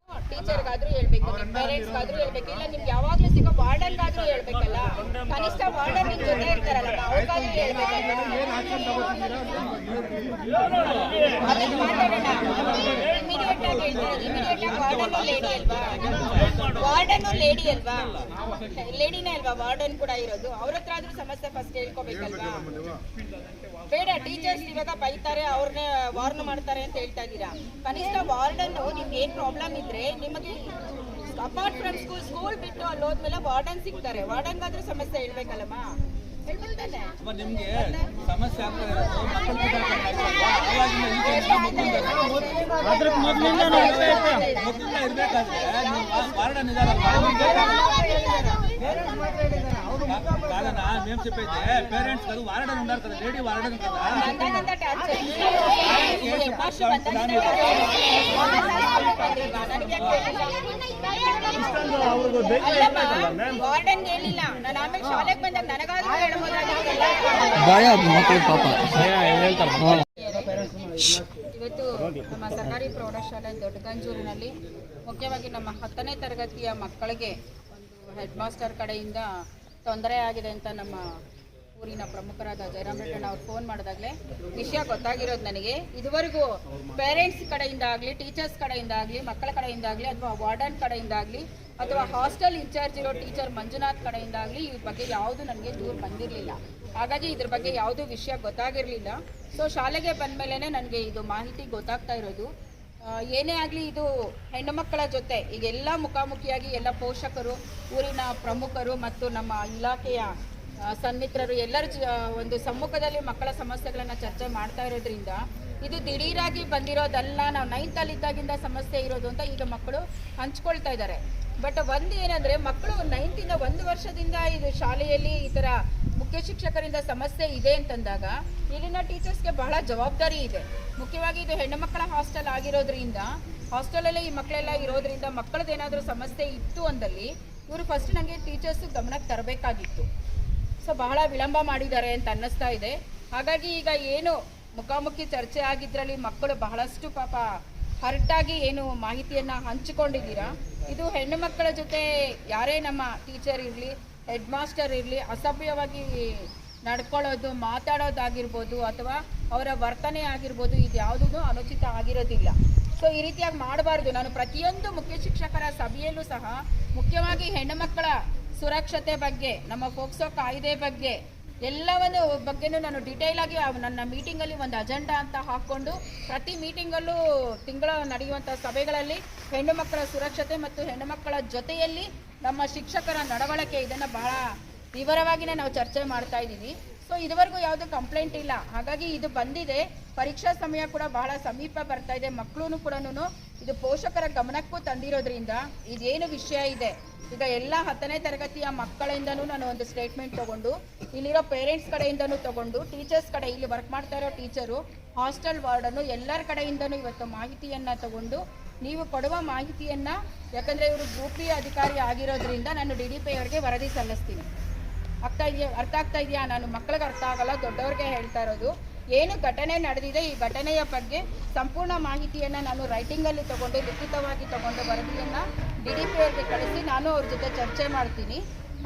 ಟೀಚರ್ಗಾದ್ರೂ ಹೇಳ್ಬೇಕು ನಿಮ್ ಪೇರೆಂಟ್ಸ್ಗಾದ್ರೂ ಹೇಳ್ಬೇಕು ಇಲ್ಲ ನಿಮ್ಗೆ ಯಾವಾಗ್ಲೂ ಸಿಗೋ ವಾರ್ಡನ್ಗಾದ್ರೂ ಹೇಳ್ಬೇಕಲ್ಲ. ಕನಿಷ್ಠ ವಾರ್ಡನ್ ನಿಮ್ ಜೊತೆ ಇರ್ತಾರಲ್ಲ ಅವ್ರಿಗಾದ್ರೂ ಹೇಳ್ಬೇಕಲ್ಲ ಅದನ್ನ ಮಾತಾಡೋಣ. ಇಮಿಡಿಯೇಟ್ ಆಗಿ ಹೇಳ್ತಾರೆ ಇಮಿಡಿಯೇಟ್ ಆಗಿ ವಾರ್ಡನ್ ಲೇಡಿ ಅಲ್ವಾ? ವಾರ್ಡನ್ ಲೇಡಿ ಅಲ್ವಾ? ಲೇಡಿನೇ ಅಲ್ವಾ ವಾರ್ಡನ್ ಕೂಡ ಇರೋದು? ಅವ್ರ ಹತ್ರ ಆದ್ರೂ ಸಮಸ್ಯೆ ಫಸ್ಟ್ ಹೇಳ್ಕೋಬೇಕಲ್ವಾ? ಬೇಡ ಟೀಚರ್ಸ್ ಇವಾಗ ಬೈತಾರೆ ಅವ್ರನ್ನೇ ವಾರ್ನ್ ಮಾಡ್ತಾರೆ ಅಂತ ಹೇಳ್ತಾ ಇದ್ದೀರಾ? ಕನಿಷ್ಠ ವಾರ್ಡನ್ ನಿಮ್ಗೆ ಏನ್ ಪ್ರಾಬ್ಲಮ್ ಇದ್ರೆ ನಿಮಗೆ ಅಪಾರ್ಟ್ ಫ್ರಮ್ ಸ್ಕೂಲ್ ಸ್ಕೂಲ್ ಬಿಟ್ಟು ಅಲ್ಲಿ ಹೋದ್ಮೇಲೆ ವಾರ್ಡನ್ ಸಿಗ್ತಾರೆ. ವಾರ್ಡನ್ಗಾದ್ರೂ ಸಮಸ್ಯೆ ಹೇಳ್ಬೇಕಲ್ಲಮ್ಮ? ನಿಮ್ಗೆ ಸಮಸ್ಯೆ ಆಗ್ತಾ ವಾರ್ಡನ್ కాదన్నా మేము చెప్పైతే పేరెంట్స్ కాదు వారడని ఉన్నారు కదా లేడీ వారడని కదా ಬಂದಾಗಂತ torture. ಈ head master ಬಂದಾಗಂತ ನನಗೆ ಅಲ್ಲಮ್ಮ, ವಾರ್ಡನ್ಗೆ ಹೇಳಿಲ್ಲ ನಾನು ಆಮೇಲೆ ಶಾಲೆಗೆ ಬಂದಾಗ ನನಗಾದ್ರೂ ಹೇಳ್ಬೋದಾಗಿತ್ತಲ್ಲ ಇವತ್ತು ನಮ್ಮ ಸರ್ಕಾರಿ ಪ್ರೌಢಶಾಲೆ ದೊಡ್ಡಗಂಜೂರಿನಲ್ಲಿ ಮುಖ್ಯವಾಗಿ ನಮ್ಮ ಹತ್ತನೇ ತರಗತಿಯ ಮಕ್ಕಳಿಗೆ ಒಂದು ಹೆಡ್ ಮಾಸ್ಟರ್ ಕಡೆಯಿಂದ ತೊಂದರೆ ಆಗಿದೆ ಅಂತ ನಮ್ಮ ಊರಿನ ಪ್ರಮುಖರಾದ ಜಯರಾಮ್ ರೆಡ್ಡಿ ಅವ್ರು ಫೋನ್ ಮಾಡಿದಾಗಲೇ ವಿಷಯ ಗೊತ್ತಾಗಿರೋದು ನನಗೆ. ಇದುವರೆಗೂ ಪೇರೆಂಟ್ಸ್ ಕಡೆಯಿಂದ ಆಗಲಿ ಟೀಚರ್ಸ್ ಕಡೆಯಿಂದ ಆಗಲಿ, ಮಕ್ಕಳ ಕಡೆಯಿಂದ ಆಗಲಿ, ಅಥವಾ ವಾರ್ಡನ್ ಕಡೆಯಿಂದ ಆಗಲಿ, ಅಥವಾ ಹಾಸ್ಟೆಲ್ ಇನ್ಚಾರ್ಜ್ ಇರೋ ಟೀಚರ್ ಮಂಜುನಾಥ್ ಕಡೆಯಿಂದ ಆಗಲಿ ಇದ್ರ ಬಗ್ಗೆ ಯಾವುದು ನನಗೆ ದೂರು ಬಂದಿರಲಿಲ್ಲ. ಹಾಗಾಗಿ ಇದ್ರ ಬಗ್ಗೆ ಯಾವುದೂ ವಿಷಯ ಗೊತ್ತಾಗಿರಲಿಲ್ಲ. ಸೊ ಶಾಲೆಗೆ ಬಂದ ನನಗೆ ಇದು ಮಾಹಿತಿ ಗೊತ್ತಾಗ್ತಾ ಇರೋದು. ಏನೇ ಆಗಲಿ ಇದು ಹೆಣ್ಣು ಮಕ್ಕಳ ಜೊತೆ ಈಗ ಎಲ್ಲ ಮುಖಾಮುಖಿಯಾಗಿ ಎಲ್ಲ ಪೋಷಕರು, ಊರಿನ ಪ್ರಮುಖರು ಮತ್ತು ನಮ್ಮ ಇಲಾಖೆಯ ಸನ್ಮಿತ್ರರು ಎಲ್ಲರ ಒಂದು ಸಮ್ಮುಖದಲ್ಲಿ ಮಕ್ಕಳ ಸಮಸ್ಯೆಗಳನ್ನು ಚರ್ಚೆ ಮಾಡ್ತಾ ಇರೋದ್ರಿಂದ ಇದು ದಿಢೀರಾಗಿ ಬಂದಿರೋದಲ್ಲ, ನಾವು ನೈನ್ತಲ್ಲಿ ಇದ್ದಾಗಿಂದ ಸಮಸ್ಯೆ ಇರೋದು ಅಂತ ಈಗ ಮಕ್ಕಳು ಹಂಚ್ಕೊಳ್ತಾ ಇದ್ದಾರೆ. ಬಟ್ ಒಂದು ಏನಂದ್ರೆ ಮಕ್ಕಳು ನೈನ್ತಿಂದ ಒಂದು ವರ್ಷದಿಂದ ಇದು ಶಾಲೆಯಲ್ಲಿ ಈ ಥರ ಮುಖ್ಯ ಶಿಕ್ಷಕರಿಂದ ಸಮಸ್ಯೆ ಇದೆ ಅಂತಂದಾಗ ಇಲ್ಲಿನ ಟೀಚರ್ಸ್ಗೆ ಬಹಳ ಜವಾಬ್ದಾರಿ ಇದೆ. ಮುಖ್ಯವಾಗಿ ಇದು ಹೆಣ್ಣು ಮಕ್ಕಳ ಹಾಸ್ಟೆಲ್ ಆಗಿರೋದ್ರಿಂದ, ಹಾಸ್ಟೆಲಲ್ಲೇ ಈ ಮಕ್ಕಳೆಲ್ಲ ಇರೋದ್ರಿಂದ ಮಕ್ಕಳದೇನಾದರೂ ಸಮಸ್ಯೆ ಇತ್ತು ಅಂದಲ್ಲಿ ಇವರು ಫಸ್ಟ್ ನನಗೆ ಟೀಚರ್ಸ್ ಗಮನಕ್ಕೆ ತರಬೇಕಾಗಿತ್ತು. ಸೊ ಬಹಳ ವಿಳಂಬ ಮಾಡಿದ್ದಾರೆ ಅಂತ ಅನ್ನಿಸ್ತಾ ಇದೆ. ಹಾಗಾಗಿ ಈಗ ಏನು ಮುಖಾಮುಖಿ ಚರ್ಚೆ ಆಗಿದ್ರಲ್ಲಿ ಮಕ್ಕಳು ಬಹಳಷ್ಟು ಪಾಪ ಹರ್ಟಾಗಿ ಏನು ಮಾಹಿತಿಯನ್ನು ಹಂಚಿಕೊಂಡಿದ್ದೀರಾ? ಇದು ಹೆಣ್ಣು ಮಕ್ಕಳ ಜೊತೆ ಯಾರೇ ನಮ್ಮ ಟೀಚರ್ ಇರಲಿ ಹೆಡ್ ಮಾಸ್ಟರ್ ಇರಲಿ, ಅಸಭ್ಯವಾಗಿ ನಡ್ಕೊಳ್ಳೋದು, ಮಾತಾಡೋದಾಗಿರ್ಬೋದು ಅಥವಾ ಅವರ ವರ್ತನೆ ಆಗಿರ್ಬೋದು, ಇದು ಯಾವುದೂ ಅನುಚಿತ ಆಗಿರೋದಿಲ್ಲ. ಸೊ ಈ ರೀತಿಯಾಗಿ ಮಾಡಬಾರ್ದು. ನಾನು ಪ್ರತಿಯೊಂದು ಮುಖ್ಯ ಶಿಕ್ಷಕರ ಸಭೆಯಲ್ಲೂ ಸಹ ಮುಖ್ಯವಾಗಿ ಹೆಣ್ಣುಮಕ್ಕಳ ಸುರಕ್ಷತೆ ಬಗ್ಗೆ, ನಮ್ಮ ಫೋಕ್ಸೋ ಕಾಯ್ದೆ ಬಗ್ಗೆ ಎಲ್ಲವನ್ನು ಬಗ್ಗೆನೂ ನಾನು ಡಿಟೇಲ್ ಆಗಿ ನನ್ನ ಮೀಟಿಂಗಲ್ಲಿ ಒಂದು ಅಜೆಂಡಾ ಅಂತ ಹಾಕ್ಕೊಂಡು ಪ್ರತಿ ಮೀಟಿಂಗಲ್ಲೂ ತಿಂಗಳ ನಡೆಯುವಂಥ ಸಭೆಗಳಲ್ಲಿ ಹೆಣ್ಣು ಮಕ್ಕಳ ಸುರಕ್ಷತೆ ಮತ್ತು ಹೆಣ್ಣು ಮಕ್ಕಳ ಜೊತೆಯಲ್ಲಿ ನಮ್ಮ ಶಿಕ್ಷಕರ ನಡವಳಿಕೆ ಇದನ್ನು ಬಹಳ ವಿವರವಾಗಿನೇ ನಾವು ಚರ್ಚೆ ಮಾಡ್ತಾ ಇದ್ದೀವಿ. ಸೊ ಇದುವರೆಗೂ ಯಾವುದೂ ಕಂಪ್ಲೇಂಟ್ ಇಲ್ಲ. ಹಾಗಾಗಿ ಇದು ಬಂದಿದೆ. ಪರೀಕ್ಷಾ ಸಮಯ ಕೂಡ ಬಹಳ ಸಮೀಪ ಬರ್ತಾ ಇದೆ. ಮಕ್ಕಳು ಕೂಡ ಇದು ಪೋಷಕರ ಗಮನಕ್ಕೂ ತಂದಿರೋದ್ರಿಂದ ಇದೇನು ವಿಷಯ ಇದೆ? ಈಗ ಎಲ್ಲ ಹತ್ತನೇ ತರಗತಿಯ ಮಕ್ಕಳಿಂದನೂ ನಾನು ಒಂದು ಸ್ಟೇಟ್ಮೆಂಟ್ ತಗೊಂಡು, ಇಲ್ಲಿರೋ ಪೇರೆಂಟ್ಸ್ ಕಡೆಯಿಂದನೂ ತಗೊಂಡು ಟೀಚರ್ಸ್ ಕಡೆ ಇಲ್ಲಿ ವರ್ಕ್ ಮಾಡ್ತಾ ಇರೋ ಟೀಚರು ಹಾಸ್ಟೆಲ್ ವಾರ್ಡನ್ನು ಎಲ್ಲರ ಕಡೆಯಿಂದನೂ ಇವತ್ತು ಮಾಹಿತಿಯನ್ನು ತಗೊಂಡು ನೀವು ಕೊಡುವ ಮಾಹಿತಿಯನ್ನು, ಯಾಕಂದರೆ ಇವರು ಗೋಪಿ ಅಧಿಕಾರಿ ಆಗಿರೋದ್ರಿಂದ ನಾನು ಡಿ ಡಿ ಪಿ ಅವರಿಗೆ ವರದಿ ಸಲ್ಲಿಸ್ತೀನಿ. ಆಗ್ತಾ ಇದೆಯಾ, ಅರ್ಥ ಆಗ್ತಾ ಇದೆಯಾ? ನಾನು ಮಕ್ಕಳಿಗೆ ಅರ್ಥ ಆಗಲ್ಲ, ದೊಡ್ಡವ್ರಿಗೆ ಹೇಳ್ತಾ ಇರೋದು. ಏನು ಘಟನೆ ನಡೆದಿದೆ, ಈ ಘಟನೆಯ ಬಗ್ಗೆ ಸಂಪೂರ್ಣ ಮಾಹಿತಿಯನ್ನು ನಾನು ರೈಟಿಂಗಲ್ಲಿ ತಗೊಂಡು, ಲಿಖಿತವಾಗಿ ತಗೊಂಡು ವರದಿಯನ್ನು ಡಿ ಡಿ ಪಿ ಅವರಿಗೆ ಕಳಿಸಿ ನಾನು ಅವ್ರ ಜೊತೆ ಚರ್ಚೆ ಮಾಡ್ತೀನಿ.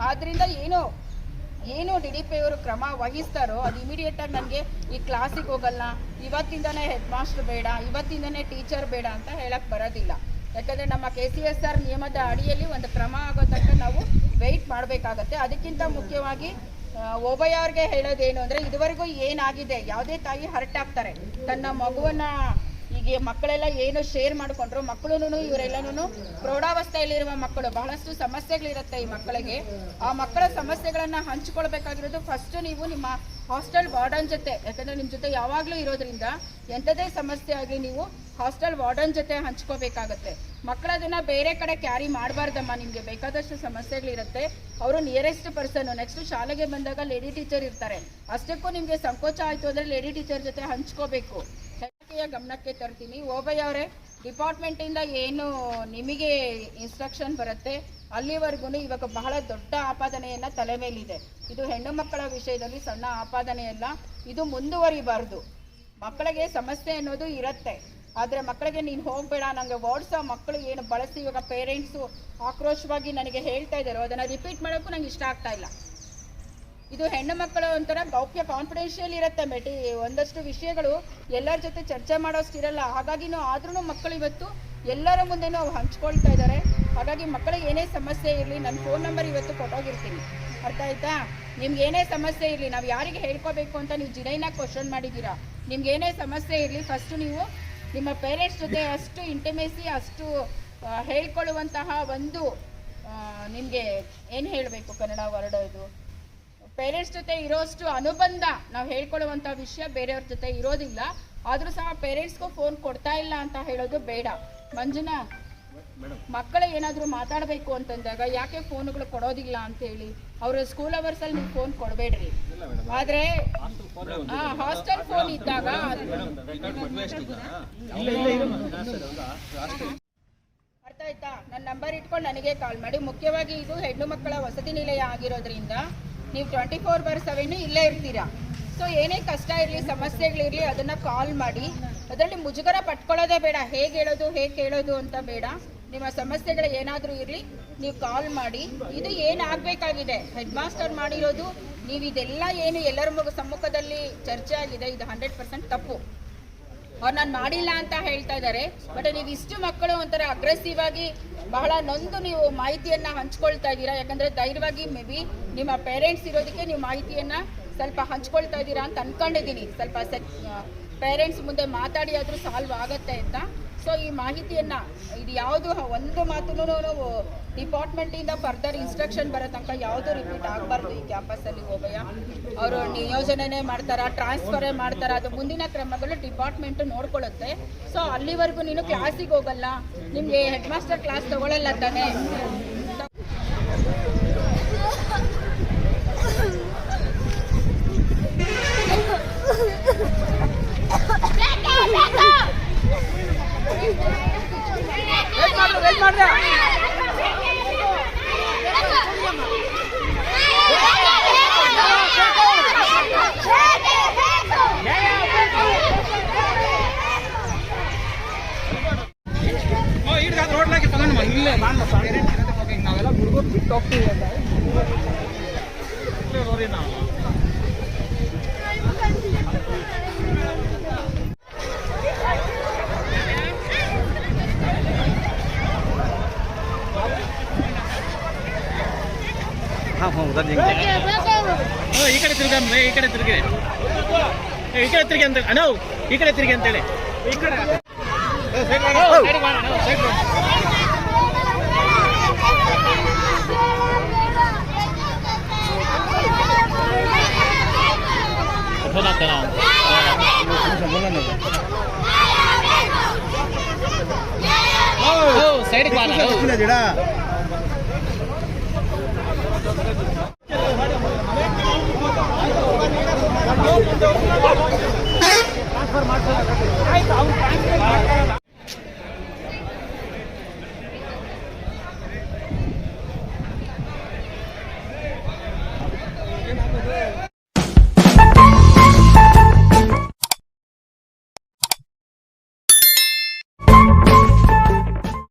ಆದ್ದರಿಂದ ಏನು ಏನು ಡಿ ಡಿ ಪಿ ಅವರು ಕ್ರಮ ವಹಿಸ್ತಾರೋ ಅದು ಇಮಿಡಿಯೇಟಾಗಿ ನನಗೆ ಈ ಕ್ಲಾಸಿಗೆ ಹೋಗಲ್ಲ. ಇವತ್ತಿಂದನೇ ಹೆಡ್ ಮಾಸ್ಟರ್ ಬೇಡ, ಇವತ್ತಿಂದನೇ ಟೀಚರ್ ಬೇಡ ಅಂತ ಹೇಳಕ್ಕೆ ಬರೋದಿಲ್ಲ. ಯಾಕಂದರೆ ನಮ್ಮ ಕೆ ಸಿ ಎಸ್ ಆರ್ ನಿಯಮದ ಅಡಿಯಲ್ಲಿ ಒಂದು ಕ್ರಮ ಆಗೋ ತನಕ ನಾವು ವೆಯ್ಟ್ ಮಾಡಬೇಕಾಗತ್ತೆ. ಅದಕ್ಕಿಂತ ಮುಖ್ಯವಾಗಿ ಓಬಯ್ಯವ್ರಿಗೆ ಹೇಳೋದೇನು ಅಂದರೆ ಇದುವರೆಗೂ ಏನಾಗಿದೆ, ಯಾವುದೇ ತಾಯಿ ಹರ್ಟ್ ಆಗ್ತಾರೆ. ತನ್ನ ಮಗುವನ್ನು ಈಗ ಮಕ್ಕಳೆಲ್ಲ ಏನು ಶೇರ್ ಮಾಡ್ಕೊಂಡ್ರು ಮಕ್ಕಳು ಇವರೆಲ್ಲನೂ ಪ್ರೌಢಾವಸ್ಥೆಯಲ್ಲಿರುವ ಮಕ್ಕಳು. ಬಹಳಷ್ಟು ಸಮಸ್ಯೆಗಳಿರುತ್ತೆ ಈ ಮಕ್ಕಳಿಗೆ. ಆ ಮಕ್ಕಳ ಸಮಸ್ಯೆಗಳನ್ನು ಹಂಚಿಕೊಳ್ಬೇಕಾಗಿರೋದು ಫಸ್ಟ್ ನೀವು ನಿಮ್ಮ ಹಾಸ್ಟೆಲ್ ವಾರ್ಡನ್ ಜೊತೆ. ಯಾಕಂದರೆ ನಿಮ್ಮ ಜೊತೆ ಯಾವಾಗಲೂ ಇರೋದ್ರಿಂದ ಎಂಥದೇ ಸಮಸ್ಯೆ ಆಗಲಿ ನೀವು ಹಾಸ್ಟೆಲ್ ವಾರ್ಡನ್ ಜೊತೆ ಹಂಚ್ಕೋಬೇಕಾಗತ್ತೆ. ಮಕ್ಕಳದನ್ನ ಬೇರೆ ಕಡೆ ಕ್ಯಾರಿ ಮಾಡಬಾರ್ದಮ್ಮ. ನಿಮಗೆ ಬೇಕಾದಷ್ಟು ಸಮಸ್ಯೆಗಳಿರುತ್ತೆ. ಅವರು ನಿಯರೆಸ್ಟ್ ಪರ್ಸನ್ ನೆಕ್ಸ್ಟ್ ಶಾಲೆಗೆ ಬಂದಾಗ ಲೇಡಿ ಟೀಚರ್ ಇರ್ತಾರೆ. ಅಷ್ಟಕ್ಕೂ ನಿಮಗೆ ಸಂಕೋಚ ಆಯಿತು ಅಂದರೆ ಲೇಡಿ ಟೀಚರ್ ಜೊತೆ ಹಂಚ್ಕೋಬೇಕು. ಗಮನಕ್ಕೆ ತರ್ತೀನಿ. ಓಬಯ್ಯ ಅವರೇ ಡಿಪಾರ್ಟ್ಮೆಂಟಿಂದ ಏನು ನಿಮಗೆ ಇನ್ಸ್ಟ್ರಕ್ಷನ್ ಬರುತ್ತೆ ಅಲ್ಲಿವರೆಗೂ ಇವಾಗ ಬಹಳ ದೊಡ್ಡ ಆಪಾದನೆಯನ್ನ ತಲೆ ಮೇಲಿದೆ. ಇದು ಹೆಣ್ಣು ಮಕ್ಕಳ ವಿಷಯದಲ್ಲಿ ಸಣ್ಣ ಆಪಾದನೆಯಲ್ಲ ಇದು ಮುಂದುವರಿಬಾರ್ದು. ಮಕ್ಕಳಿಗೆ ಸಮಸ್ಯೆ ಅನ್ನೋದು ಇರುತ್ತೆ. ಆದರೆ ಮಕ್ಕಳಿಗೆ ನೀನು ಹೋಗಬೇಡ ನನಗೆ ವಾಟ್ಸ ಮಕ್ಕಳು ಏನು ಬಳಸಿ, ಇವಾಗ ಪೇರೆಂಟ್ಸು ಆಕ್ರೋಶವಾಗಿ ನನಗೆ ಹೇಳ್ತಾ ಇದ್ದಾರೋ. ಅದನ್ನು ರಿಪೀಟ್ ಮಾಡೋಕ್ಕೂ ನಂಗೆ ಇಷ್ಟ ಆಗ್ತಾ ಇಲ್ಲ. ಇದು ಹೆಣ್ಣು ಮಕ್ಕಳು ಒಂಥರ ಗೌಪ್ಯ ಕಾನ್ಫಿಡೆನ್ಷಿಯಲ್ ಇರುತ್ತೆ ಮೇಟಿ. ಒಂದಷ್ಟು ವಿಷಯಗಳು ಎಲ್ಲರ ಜೊತೆ ಚರ್ಚೆ ಮಾಡೋಷ್ಟು ಇರಲ್ಲ. ಹಾಗಾಗಿನೂ ಆದ್ರೂ ಮಕ್ಕಳು ಇವತ್ತು ಎಲ್ಲರ ಮುಂದೆನೂ ಅವ್ರು ಹಂಚ್ಕೊಳ್ತಾ ಇದ್ದಾರೆ ಹಾಗಾಗಿ ಮಕ್ಕಳಿಗೆ ಏನೇ ಸಮಸ್ಯೆ ಇರಲಿ ನನ್ನ ಫೋನ್ ನಂಬರ್ ಇವತ್ತು ಕೊಟ್ಟೋಗಿರ್ತೀನಿ. ಅರ್ಥ ಆಯ್ತಾ ನಿಮ್ಗೆ ಏನೇ ಸಮಸ್ಯೆ ಇರಲಿ, ನಾವು ಯಾರಿಗೆ ಹೇಳ್ಕೋಬೇಕು ಅಂತ ನೀವು ಜಿನೈನ ಕ್ವಶನ್ ಮಾಡಿದ್ದೀರಾ ನಿಮ್ಗೆ ಏನೇ ಸಮಸ್ಯೆ ಇರಲಿ ಫಸ್ಟು ನೀವು ನಿಮ್ಮ ಪೇರೆಂಟ್ಸ್ ಜೊತೆ ಅಷ್ಟು ಇಂಟಿಮೇಸಿ ಅಷ್ಟು ಹೇಳ್ಕೊಳ್ಳುವಂತಹ ಒಂದು ನಿಮಗೆ ಏನು ಹೇಳಬೇಕು ಕನ್ನಡ ವರ್ಡ್ ಇದು? ಪೇರೆಂಟ್ಸ್ ಜೊತೆ ಇರೋಷ್ಟು ಅನುಬಂಧ ನಾವು ಹೇಳ್ಕೊಳ್ಳುವಂಥ ವಿಷಯ ಬೇರೆಯವ್ರ ಜೊತೆ ಇರೋದಿಲ್ಲ. ಆದರೂ ಸಹ ಪೇರೆಂಟ್ಸ್ಗೂ ಫೋನ್ ಕೊಡ್ತಾ ಇಲ್ಲ ಅಂತ ಹೇಳೋದು ಬೇಡ. ಮಂಜುನಾ, ಮಕ್ಕಳು ಏನಾದರೂ ಮಾತಾಡಬೇಕು ಅಂತಂದಾಗ ಯಾಕೆ ಫೋನ್ಗಳು ಕೊಡೋದಿಲ್ಲ ಅಂತ ಹೇಳಿ. ಅವ್ರ ಸ್ಕೂಲ್ ಅವರ್ಸಲ್ಲಿ ನೀವು ಫೋನ್ ಕೊಡಬೇಡ್ರಿ. ಆದರೆ ಹಾಸ್ಟೆಲ್ ಫೋನ್ ಇದ್ದಾಗ ಅರ್ಥ ಆಯ್ತಾ? ನನ್ನ ನಂಬರ್ ಇಟ್ಕೊಂಡು ನನಗೆ ಕಾಲ್ ಮಾಡಿ. ಮುಖ್ಯವಾಗಿ ಇದು ಹೆಣ್ಣು ಮಕ್ಕಳ ವಸತಿ ನಿಲಯ ಆಗಿರೋದ್ರಿಂದ ನೀವು ಟ್ವೆಂಟಿ ಫೋರ್ ಬರ್ ಸೆವೆನ್ ಇಲ್ಲೇ ಇರ್ತೀರಾ? ಸೊ ಏನೇ ಕಷ್ಟ ಇರಲಿ ಸಮಸ್ಯೆಗಳಿರಲಿ ಅದನ್ನು ಕಾಲ್ ಮಾಡಿ. ಅದರಲ್ಲಿ ಮುಜುಗರ ಪಟ್ಕೊಳ್ಳೋದೇ ಬೇಡ. ಹೇಗೆ ಹೇಳೋದು, ಹೇಗೆ ಕೇಳೋದು ಅಂತ ಬೇಡ. ನಿಮ್ಮ ಸಮಸ್ಯೆಗಳು ಏನಾದರೂ ಇರಲಿ, ನೀವು ಕಾಲ್ ಮಾಡಿ. ಇದು ಏನಾಗಬೇಕಾಗಿದೆ ಹೆಡ್ ಮಾಸ್ಟರ್ ಮಾಡಿರೋದು, ನೀವು ಇದೆಲ್ಲ ಏನು ಎಲ್ಲರ ಮಗು ಸಮ್ಮುಖದಲ್ಲಿ ಚರ್ಚೆ ಆಗಿದೆ ಇದು ಹಂಡ್ರೆಡ್ ಪರ್ಸೆಂಟ್ ತಪ್ಪು. ಅವ್ರು ನಾನು ಮಾಡಿಲ್ಲ ಅಂತ ಹೇಳ್ತಾ ಇದ್ದಾರೆ ಬಟ್ ನೀವು ಇಷ್ಟು ಮಕ್ಕಳು ಒಂಥರ ಅಗ್ರೆಸಿವ್ ಆಗಿ ಬಹಳ ನೊಂದು ನೀವು ಮಾಹಿತಿಯನ್ನ ಹಂಚ್ಕೊಳ್ತಾ ಇದ್ದೀರಾ? ಯಾಕಂದ್ರೆ ಧೈರ್ಯವಾಗಿ ಮೇ ಬಿ ನಿಮ್ಮ ಪೇರೆಂಟ್ಸ್ ಇರೋದಕ್ಕೆ ನೀವು ಮಾಹಿತಿಯನ್ನ ಸ್ವಲ್ಪ ಹಂಚ್ಕೊಳ್ತಾ ಇದ್ದೀರಾ ಅಂತ ಅನ್ಕೊಂಡಿದ್ದೀನಿ. ಸ್ವಲ್ಪ ಪೇರೆಂಟ್ಸ್ ಮುಂದೆ ಮಾತಾಡಿ ಆದರೂ ಸಾಲ್ವ್ ಆಗತ್ತೆ ಅಂತ. ಸೊ ಈ ಮಾಹಿತಿಯನ್ನ ಇದು ಯಾವುದು ಒಂದು ಮಾತನ್ನು ಡಿಪಾರ್ಟ್ಮೆಂಟಿಂದ ಫರ್ದರ್ ಇನ್ಸ್ಟ್ರಕ್ಷನ್ ಬರೋ ತನಕ ಯಾವುದು ರಿಪೀಟ್ ಆಗಬಾರ್ದು ಈ ಕ್ಯಾಂಪಸ್ಸಲ್ಲಿ ಹೋಗಯ್ಯ ಅವರು ನಿಯೋಜನೆ ಮಾಡ್ತಾರ ಟ್ರಾನ್ಸ್ಫರೇ ಮಾಡ್ತಾರ, ಅದು ಮುಂದಿನ ಕ್ರಮಗಳು ಡಿಪಾರ್ಟ್ಮೆಂಟ್ ನೋಡ್ಕೊಳ್ಳುತ್ತೆ. ಸೊ ಅಲ್ಲಿವರೆಗೂ ನೀನು ಕ್ಲಾಸಿಗೆ ಹೋಗಲ್ಲ, ನಿಮಗೆ ಹೆಡ್ ಮಾಸ್ಟರ್ ಕ್ಲಾಸ್ ತಗೊಳ್ಳಲ್ಲ ತಾನೇ? gordo. ಅಂತ ಅನೌ ಈ ಕಡೆ ತಿರುಗಿ ಅಂತೇಳಿ. ಈ ಕಡೆ.